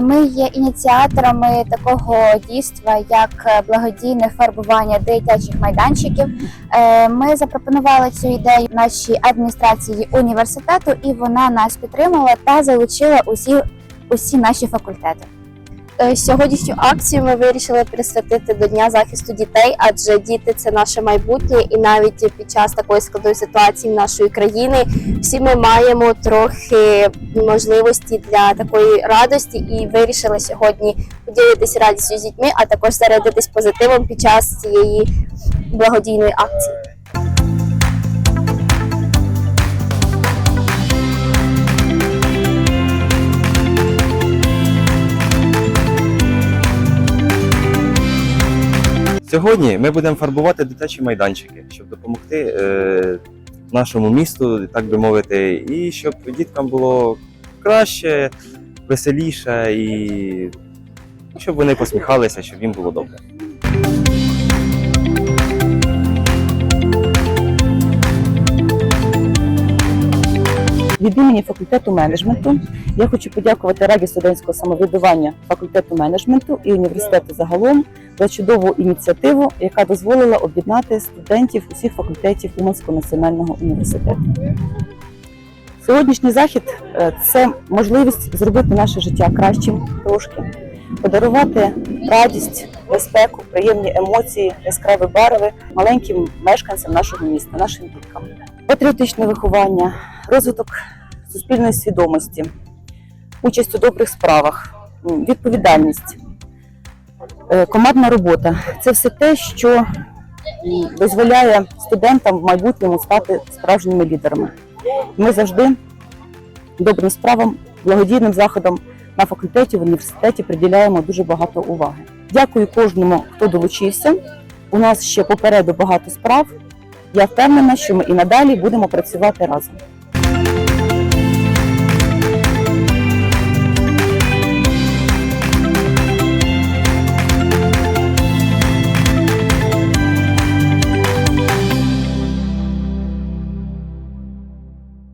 Ми є ініціаторами такого дійства, як е, благодійне фарбування дитячих майданчиків. Е, Ми запропонували цю ідею нашій адміністрації університету, і вона нас підтримала та залучила усі, усі наші факультети. Е, Сьогоднішню акцію ми вирішили присвятити до Дня захисту дітей, адже діти це наше майбутнє, і навіть під час такої складної ситуації нашої країни всі ми маємо трохи можливості для такої радості і вирішили сьогодні поділитися радістю з дітьми, а також зарядитись позитивом під час цієї благодійної акції. Сьогодні ми будемо фарбувати дитячі майданчики, щоб допомогти е, нашому місту, так би мовити, і щоб діткам було краще, веселіше і щоб вони посміхалися, щоб їм було добре. Від імені факультету менеджменту я хочу подякувати Раді студентського самоврядування факультету менеджменту і університету загалом за чудову ініціативу, яка дозволила об'єднати студентів усіх факультетів Уманського національного університету. Сьогоднішній захід е, це можливість зробити наше життя кращим трошки, подарувати радість, безпеку, приємні емоції, яскраві барви маленьким мешканцям нашого міста, нашим діткам. Патріотичне виховання, розвиток суспільної свідомості, участь у добрих справах, відповідальність, е, командна робота це все те, що дозволяє студентам в майбутньому стати справжніми лідерами. Ми завжди добрим справам, благодійним заходам на факультеті, в університеті приділяємо дуже багато уваги. Дякую кожному, хто долучився. У нас ще попереду багато справ. Я впевнена, що ми і надалі будемо працювати разом.